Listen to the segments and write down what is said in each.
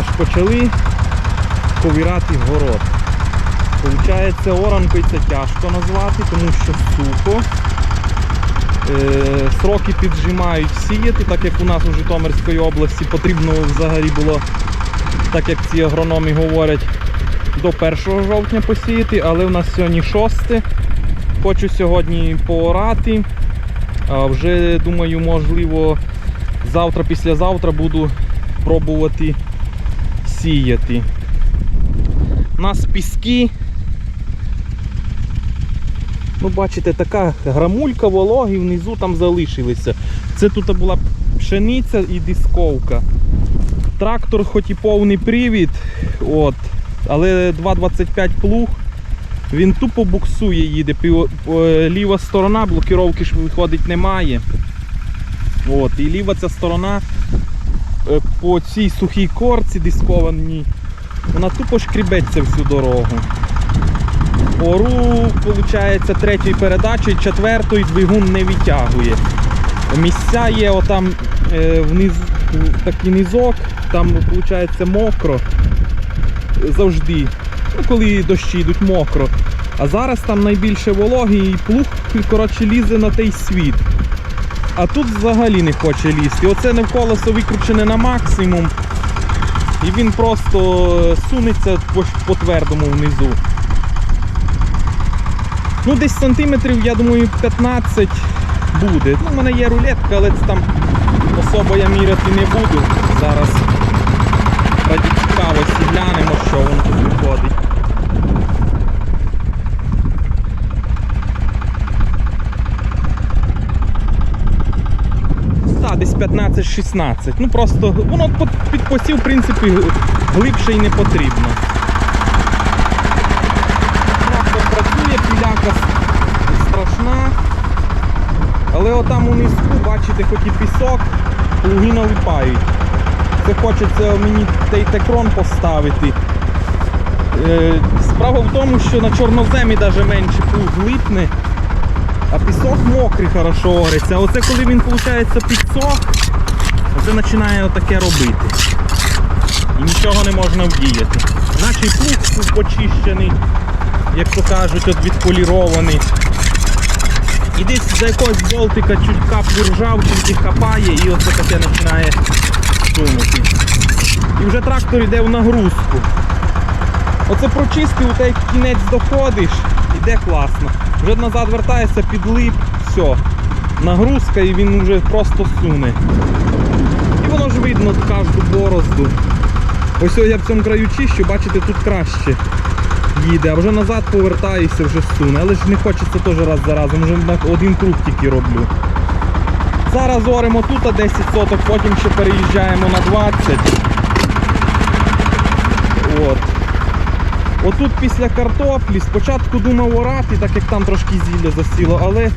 ж, почали ковірати город. Получається, оранкою це тяжко назвати, тому що сухо. Е, сроки піджимають сіяти, так як у нас у Житомирській області потрібно взагалі було, так як ці агрономи говорять, до 1 жовтня посіяти, але у нас сьогодні 6. Хочу сьогодні поорати. А вже думаю, можливо, завтра, післязавтра буду пробувати сіяти. У нас піски. Ну, бачите, така грамулька вологи внизу там залишилися. Це тут була пшениця і дисковка. Трактор хоч і повний привід, от, але 2,25 плуг. Він тупо буксує, їде. Ліва сторона, блокіровки ж виходить немає. От, і ліва ця сторона по цій сухій корці дискованій, вона тупо шкрібеться всю дорогу. Ору, виходить, третьої передачі, четвертої двигун не витягує. Місця є отам е, внизу такий низок, там виходить мокро завжди. Ну, коли дощі йдуть мокро. А зараз там найбільше вологи і плуг коротше, лізе на той світ. А тут взагалі не хоче лізти. Оце не колесо викручене на максимум. І він просто сунеться по твердому внизу. Ну, десь сантиметрів, я думаю, 15 буде. Ну, У мене є рулетка, але це там особо я міряти не буду. Зараз раді цікавості глянемо, що воно тут виходить. Так, десь 15-16. Ну просто воно під- посів, в принципі, глибше і не потрібно. Трактор працює, піляка страшна. Але отам у низку, бачите, хоч і пісок, плуги налипають. Це хочеться мені тейтекрон поставити. Е, Справа в тому, що на чорноземі навіть менше плуг липне, а пісок мокрий хорошо ориться. А оце коли він виходить підсох, оце починає отаке робити. І нічого не можна вдіяти. Наче плуг почищений, як то кажуть, от відполірований. І десь за якогось болтика чуть каплю ржавчинки хапає і оце таке починає сунути. І вже трактор йде в нагрузку. Оце прочистив, у тебе кінець доходиш, іде класно. Вже назад вертається, підлип, все. Нагрузка і він вже просто суне. І воно ж видно кожну борозду. Ось я в цьому краю чищу, бачите, тут краще їде, а вже назад повертаюся, вже суне. Але ж не хочеться теж раз за разом, вже один круг тільки роблю. Зараз оремо тут 10 соток, потім ще переїжджаємо на 20. От. Отут після картоплі спочатку думав орати, так як там трошки зілля засіло, але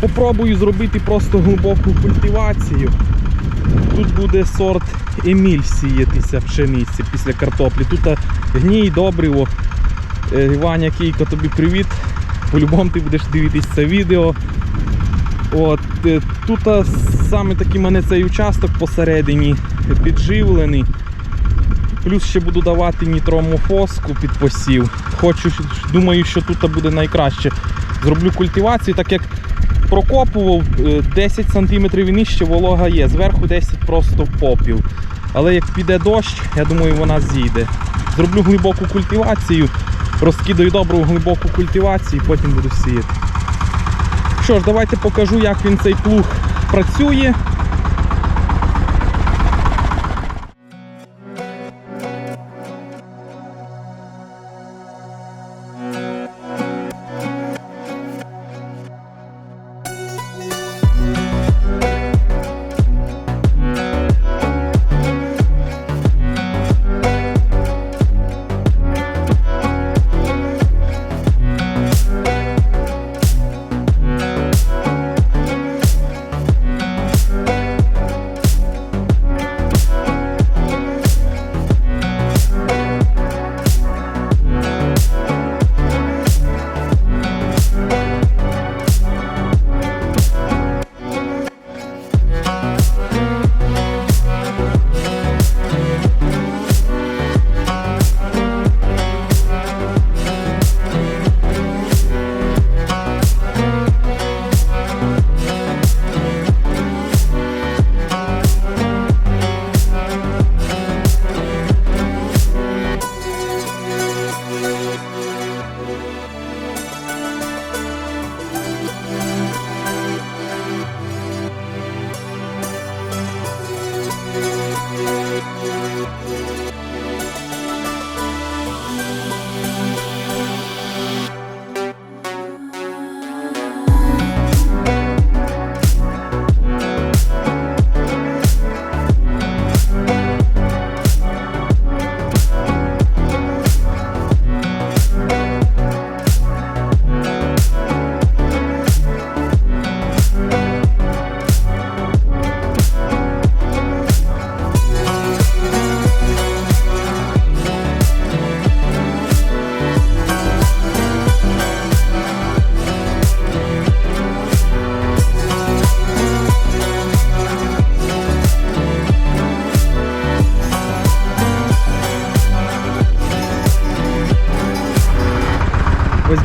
попробую зробити просто глибоку культивацію. Тут буде сорт Еміль сіятися пшениці після картоплі. Тут гній, добриво. Е, Ваня Кійко, тобі привіт. По-любому ти будеш дивитись це відео. От, е, тут саме такий в мене цей участок посередині підживлений. Плюс ще буду давати нітромофоску під посів. Хочу, думаю, що тут буде найкраще. Зроблю культивацію, так як прокопував е, 10 см і нижче волога є. Зверху 10 просто попів. Але як піде дощ, я думаю, вона зійде. Зроблю глибоку культивацію, розкидаю добру глибоку культивацію і потім буду сіяти. Що ж, давайте покажу, як він цей плуг працює.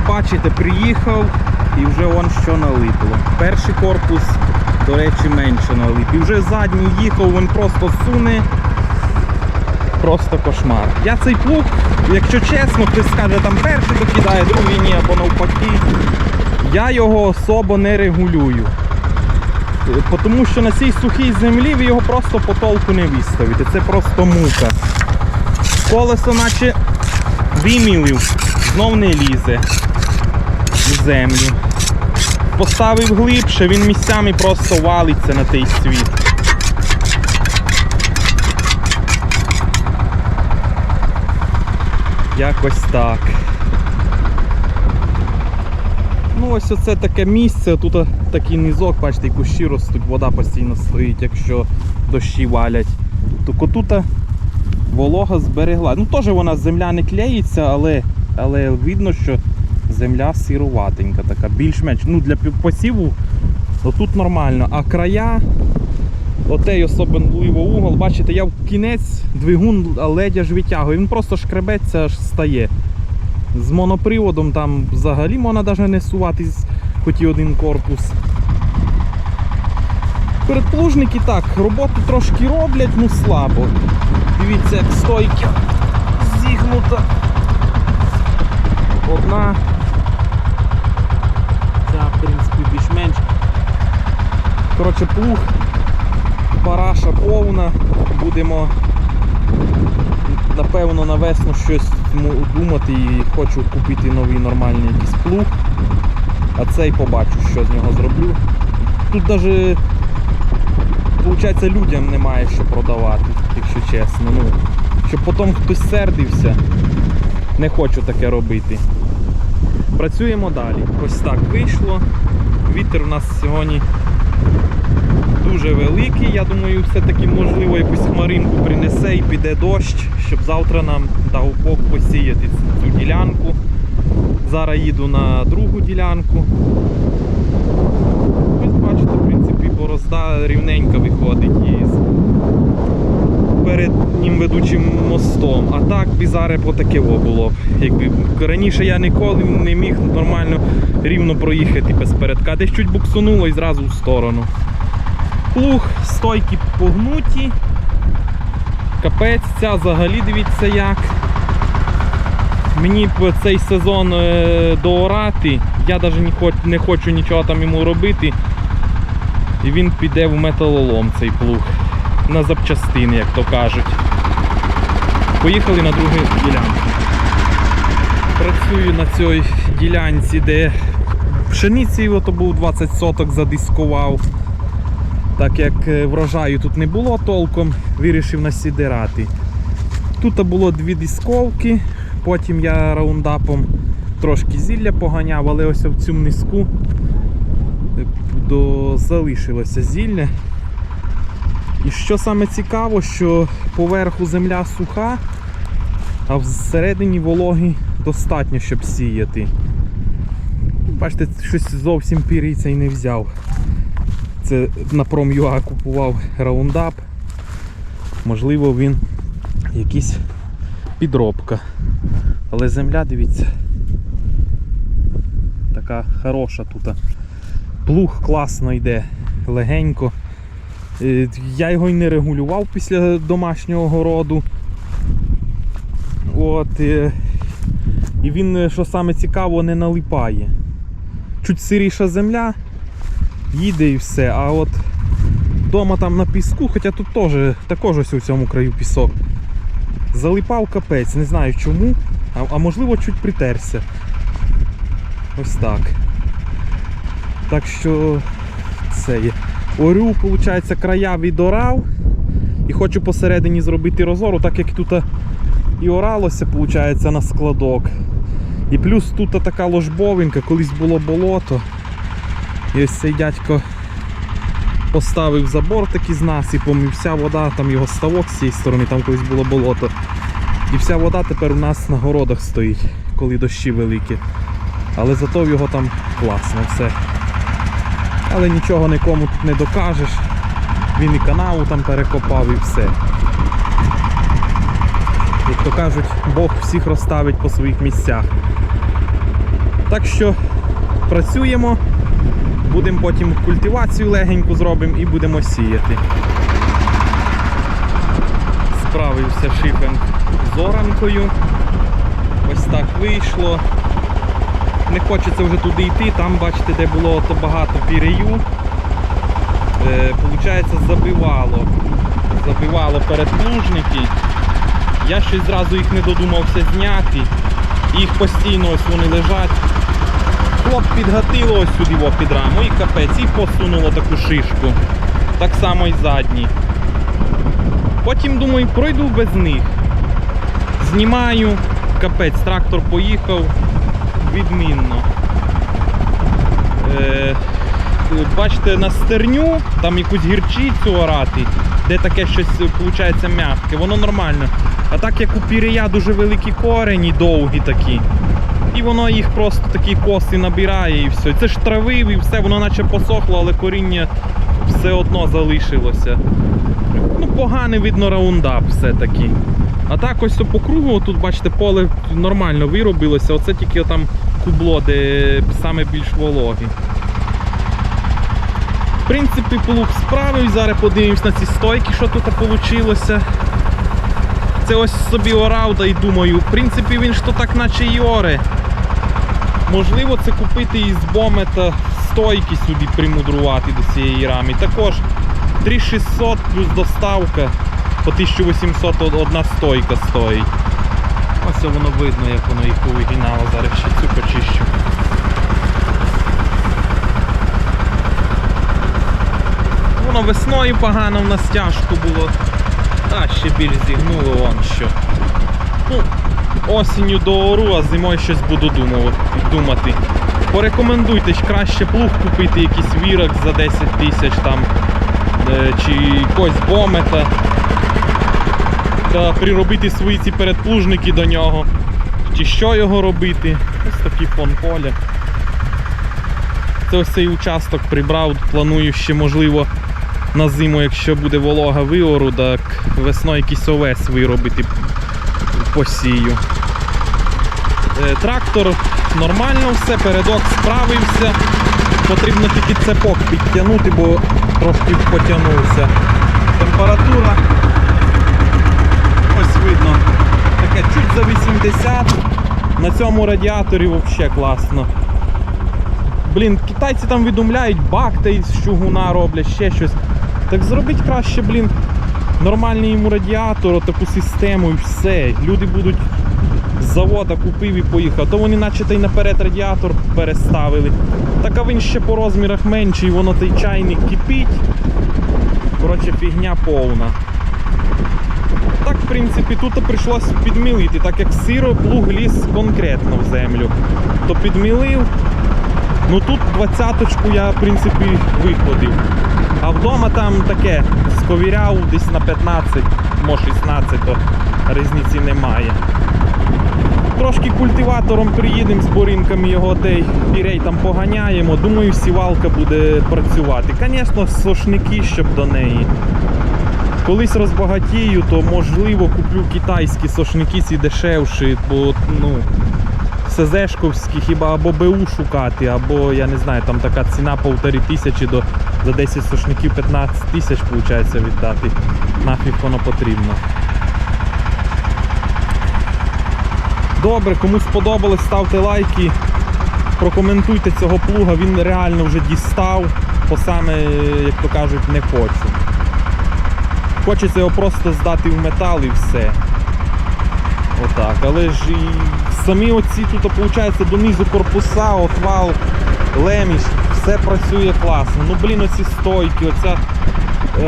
Бачите, приїхав і вже вон що налипло. Перший корпус, до речі, менше налип. І вже задній їхав, він просто суне. Просто кошмар. Я цей плуг, якщо чесно, хтось скаже, там перший докидає, другий ні, або навпаки. Я його особо не регулюю. Е, Тому що на цій сухій землі ви його просто по толку не виставите. Це просто мука. Колесо наче вимілив, знов не лізе в землю. Поставив глибше, він місцями просто валиться на той світ. Якось так. Ну ось оце таке місце, тут такий низок, бачите, і кущі ростуть, вода постійно стоїть, якщо дощі валять. То тут волога зберегла. Ну теж вона земля не клеїться, але, але видно, що земля сируватенька, така, більш-менш. Ну для посіву тут нормально. А края, отей особливо угол, бачите, я в кінець двигун ледя ж витягую, він просто шкребеться, аж стає. З моноприводом там взагалі можна навіть не суватись, хоч і один корпус. Передплужники так, роботу трошки роблять, ну слабо. Дивіться, як стойка зігнута. Одна. Ця, в принципі, більш-менш. Коротше, плуг, параша повна. Будемо напевно на весну щось думати і хочу купити новий нормальний якийсь плуг. А цей побачу, що з нього зроблю. Тут навіть виходить, людям немає що продавати, якщо чесно. Ну, щоб потім хтось сердився, не хочу таке робити. Працюємо далі. Ось так вийшло. Вітер у нас сьогодні дуже великий. Я думаю, все-таки можливо якусь хмаринку принесе і піде дощ, щоб завтра нам дав Бог посіяти цю ділянку. Зараз їду на другу ділянку. Ось бачите, в принципі, борозда рівненька виходить із перед ним ведучим мостом. А так би зараз було. б. Якби раніше я ніколи не міг нормально рівно проїхати без передка. Десь чуть буксунуло і зразу в сторону. Плуг, стойки погнуті. Капець, ця взагалі дивіться як. Мені б цей сезон е, доорати, я навіть не, хоч, не хочу нічого там йому робити. І він піде в металолом цей плуг. На запчастини, як то кажуть. Поїхали на другу ділянку. Працюю на цій ділянці, де пшениці ото був 20 соток задискував. Так як е, врожаю тут не було толком, вирішив насідирати. Тут було дві дисковки, потім я раундапом трошки зілля поганяв, але ось в цьому низку е, залишилося зілля. І що саме цікаво, що поверху земля суха, а всередині вологи достатньо, щоб сіяти. Бачите, щось зовсім пірійця і не взяв. Це на Prom.ua купував раундап. Можливо, він якийсь підробка. Але земля, дивіться, така хороша тут. Плуг класно йде, легенько. Е, Я його й не регулював після домашнього городу. От, е, і він, е, що саме цікаво, не налипає. Чуть сиріша земля, їде і все. А от вдома там на піску, хоча тут теж, також ось у цьому краю пісок. Залипав капець, не знаю чому, а, а можливо чуть притерся. Ось так. Так що це є. Орю, виходить, края відорав. І хочу посередині зробити розору, так як тут і оралося, виходить, на складок. І плюс тут така ложбовинка, колись було болото. І ось цей дядько поставив забор такий з насипом, і вся вода, там його ставок з цієї сторони, там колись було болото. І вся вода тепер у нас на городах стоїть, коли дощі великі. Але зато в його там класно все. Але нічого нікому тут не докажеш. Він і канаву там перекопав і все. Як то кажуть, Бог всіх розставить по своїх місцях. Так що працюємо, будемо потім культивацію легеньку зробимо і будемо сіяти. Справився шифен з оранкою. Ось так вийшло. Не хочеться вже туди йти, там бачите, де було то багато пірею. Е, Получається, забивало. Забивало передплужники. Я щось зразу їх не додумався зняти. Їх постійно ось вони лежать. Хлоп підгатило ось сюди під раму і капець, і посунуло таку шишку. Так само і задній. Потім думаю, пройду без них. Знімаю, капець, трактор поїхав відмінно. Е, бачите, на стерню, там якусь гірчицю орати, де таке щось виходить м'яке, воно нормально. А так як у пірія дуже великі корені, довгі такі. І воно їх просто такі коси набирає і все. Це ж травив і все, воно наче посохло, але коріння все одно залишилося. Ну, поганий видно раундап все-таки. А так ось по кругу, тут бачите, поле нормально виробилося. Оце тільки там кубло, де саме більш вологі. В принципі, плуг справив. Зараз подивимось на ці стойки, що тут вийшло. Це ось собі орав, і думаю, в принципі він ж то так наче і оре. Можливо, це купити із бомета стойки сюди примудрувати до цієї рами. Також 3600 плюс доставка по 1800 одна стойка стоїть. Ось воно видно, як воно їх повигинало. Зараз ще цю почищу. Воно весною погано в нас тяжко було. А ще більш зігнуло вон що. Ну, осінню до ору, а зимою щось буду думати. Порекомендуйте краще плуг купити, якийсь вірок за 10 тисяч там, е, чи якось бомета. Та приробити свої ці передплужники до нього. Чи що його робити. Ось такий фон. Це ось цей участок прибрав, планую ще можливо на зиму, якщо буде волога виору, так весною якийсь овес виробити посію. Е, Трактор нормально все, передок справився. Потрібно тільки цепок підтягнути, бо трошки потягнувся. Температура ось видно. Таке чуть за 80. На цьому радіаторі взагалі класно. Блін, китайці там відумляють, бак та із чугуна роблять, ще щось. Так зробіть краще, блін, нормальний йому радіатор, таку систему і все. Люди будуть з завода купив і поїхав. То вони наче та й наперед радіатор переставили. Так а він ще по розмірах менший, воно той чайник кипить. Коротше, фігня повна. Так, в принципі, тут прийшлося підмілити, так як сиро плуг ліз конкретно в землю. То підмілив. Ну тут двадцяточку я, в принципі, виходив. А вдома там таке, сковіряв десь на 15, може 16, то різниці немає. Трошки культиватором приїдемо з борінками його той пірей там поганяємо. Думаю, сівалка буде працювати. Звісно, сошники, щоб до неї. Колись розбагатію, то можливо куплю китайські сошники ці дешевші, бо ну, СЗшковські хіба або БУ шукати, або я не знаю, там така ціна полтори тисячі до за 10 сошників 15 тисяч виходить віддати. Нафіг воно потрібно. Добре, кому сподобалось, ставте лайки, прокоментуйте цього плуга, він реально вже дістав, бо саме, як то кажуть, не хочу. Хочеться його просто здати в метал і все. Отак. Але ж і самі оці тут, виходить, донизу корпуса, отвал, леміш, все працює класно. Ну блін, оці стойки, оця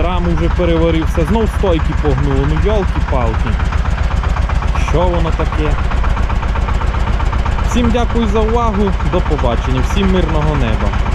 раму вже переварився, знов стойки погнуло, ну йолки-палки. Що воно таке? Всім дякую за увагу, до побачення, всім мирного неба.